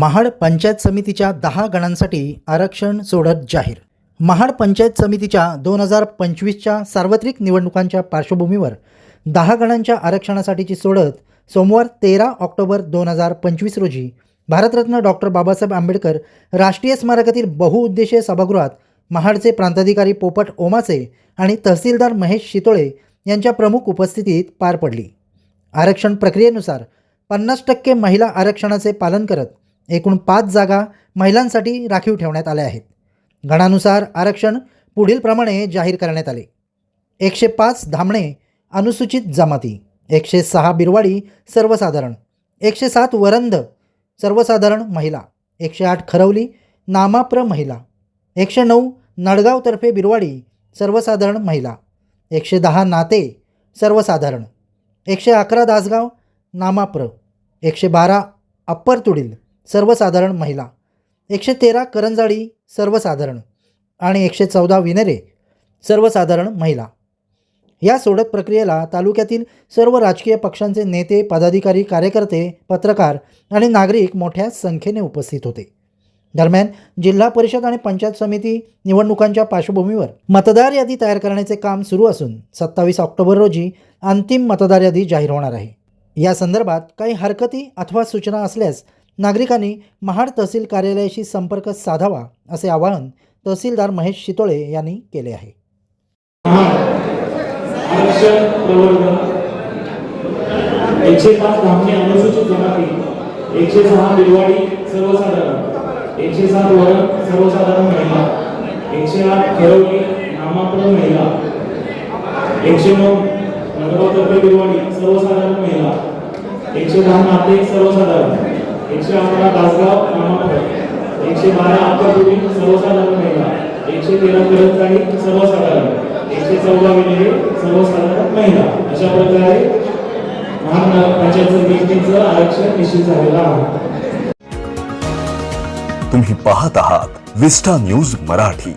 महाड पंचायत समितीच्या दहा गणांसाठी आरक्षण सोडत जाहीर. महाड पंचायत समितीच्या दोन हजार पंचवीसच्या सार्वत्रिक निवडणुकांच्या पार्श्वभूमीवर दहा गणांच्या आरक्षणासाठीची सोडत सोमवार तेरा ऑक्टोबर दोन हजार पंचवीस रोजी भारतरत्न डॉक्टर बाबासाहेब आंबेडकर राष्ट्रीय स्मारकातील बहुउद्देशीय सभागृहात महाडचे प्रांताधिकारी पोपट ओमासे आणि तहसीलदार महेश शितोळे यांच्या प्रमुख उपस्थितीत पार पडली. आरक्षण प्रक्रियेनुसार पन्नास टक्के महिला आरक्षणाचे पालन करत एकूण पाच जागा महिलांसाठी राखीव ठेवण्यात आल्या आहेत. गणानुसार आरक्षण पुढीलप्रमाणे जाहीर करण्यात आले. एकशे पाच धामणे अनुसूचित जमाती एकशे सहा बिरवाडी सर्वसाधारण एकशे सात वरंध सर्वसाधारण महिला एकशे आठ खरवली नामाप्र महिला एकशे नऊ नडगावतर्फे बिरवाडी सर्वसाधारण महिला एकशे दहा नाते सर्वसाधारण एकशे अकरा दासगाव नामाप्र एकशे बारा अप्पर तुडील सर्वसाधारण महिला. एकशे तेरा करंजाळी सर्वसाधारण आणि एकशे चौदा विनेरे सर्वसाधारण महिला. या सोडत प्रक्रियेला तालुक्यातील सर्व राजकीय पक्षांचे नेते पदाधिकारी कार्यकर्ते पत्रकार आणि नागरिक मोठ्या संख्येने उपस्थित होते. दरम्यान जिल्हा परिषद आणि पंचायत समिती निवडणुकांच्या पार्श्वभूमीवर मतदार यादी तयार करण्याचे काम सुरू असून सत्तावीस ऑक्टोबर रोजी अंतिम मतदार यादी जाहीर होणार आहे. या संदर्भात काही हरकती अथवा सूचना असल्यास नागरिकांनी महाड तहसील कार्यालयाशी संपर्क साधावा असे आवाहन तहसीलदार महेश शितोळे यांनी केले आहे. एकशे पाच धामणी अनुसूचित जमाती एकशे सहा बिलवाडी सर्वसाधारण एकशे सात वरण सर्वसाधारण महिला. एकशे आठ खेळवली नामाप्र महिला. एकशे नऊ नगरतर्फे बिलवाडी सर्वसाधारण महिला. एकशे दहा नाते सर्वसाधारण. एकशे अकरा दासगाव नामाप्र एकशे बारा अक्करपुरी सर्वसाधारण महिला एकशे तेरा करंजाळी सर्वसाधारण एकशे चौदा विलेरे सर्वसाधारण महिला. अशा प्रकारे महान समितीचं आरक्षण निश्चित झालेलं आहे. तुम्ही पाहत आहात विस्टा न्यूज मराठी.